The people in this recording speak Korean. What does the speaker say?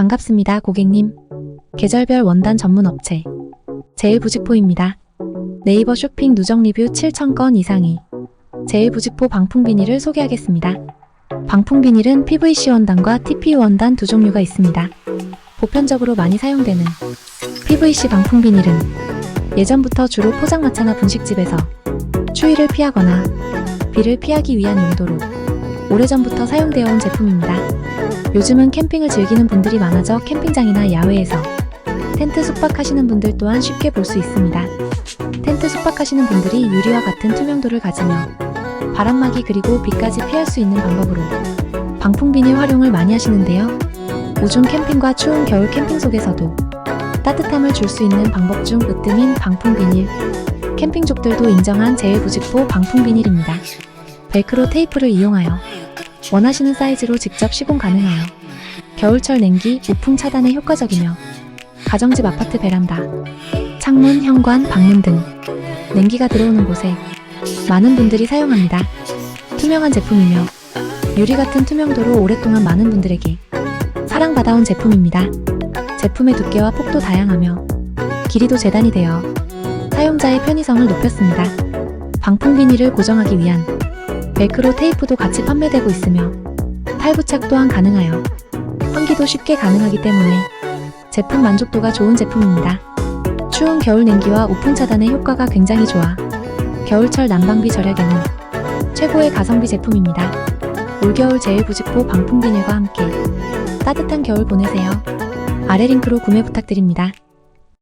반갑습니다, 고객님. 계절별 원단 전문 업체 제일부직포입니다. 네이버 쇼핑 누적 리뷰 7,000건 이상이 제일부직포 방풍 비닐을 소개하겠습니다. 방풍 비닐은 PVC 원단과 TPU 원단 두 종류가 있습니다. 보편적으로 많이 사용되는 PVC 방풍 비닐은 예전부터 주로 포장마차나 분식집에서 추위를 피하거나 비를 피하기 위한 용도로 오래전부터 사용되어 온 제품입니다. 요즘은 캠핑을 즐기는 분들이 많아져 캠핑장이나 야외에서 텐트 숙박하시는 분들 또한 쉽게 볼 수 있습니다. 텐트 숙박하시는 분들이 유리와 같은 투명도를 가지며 바람막이 그리고 비까지 피할 수 있는 방법으로 방풍 비닐 활용을 많이 하시는데요. 우중 캠핑과 추운 겨울 캠핑 속에서도 따뜻함을 줄 수 있는 방법 중 으뜸인 방풍 비닐. 캠핑족들도 인정한 제일 부직포 방풍 비닐입니다. 벨크로 테이프를 이용하여 원하시는 사이즈로 직접 시공 가능하여 겨울철 냉기, 우풍 차단에 효과적이며 가정집 아파트 베란다, 창문, 현관, 방문 등 냉기가 들어오는 곳에 많은 분들이 사용합니다. 투명한 제품이며 유리 같은 투명도로 오랫동안 많은 분들에게 사랑받아온 제품입니다. 제품의 두께와 폭도 다양하며 길이도 재단이 되어 사용자의 편의성을 높였습니다. 방풍 비닐을 고정하기 위한 벨크로 테이프도 같이 판매되고 있으며 탈부착 또한 가능하여 환기도 쉽게 가능하기 때문에 제품 만족도가 좋은 제품입니다. 추운 겨울 냉기와 우풍 차단의 효과가 굉장히 좋아 겨울철 난방비 절약에는 최고의 가성비 제품입니다. 올겨울 제일 부직포 방풍 비닐과 함께 따뜻한 겨울 보내세요. 아래 링크로 구매 부탁드립니다.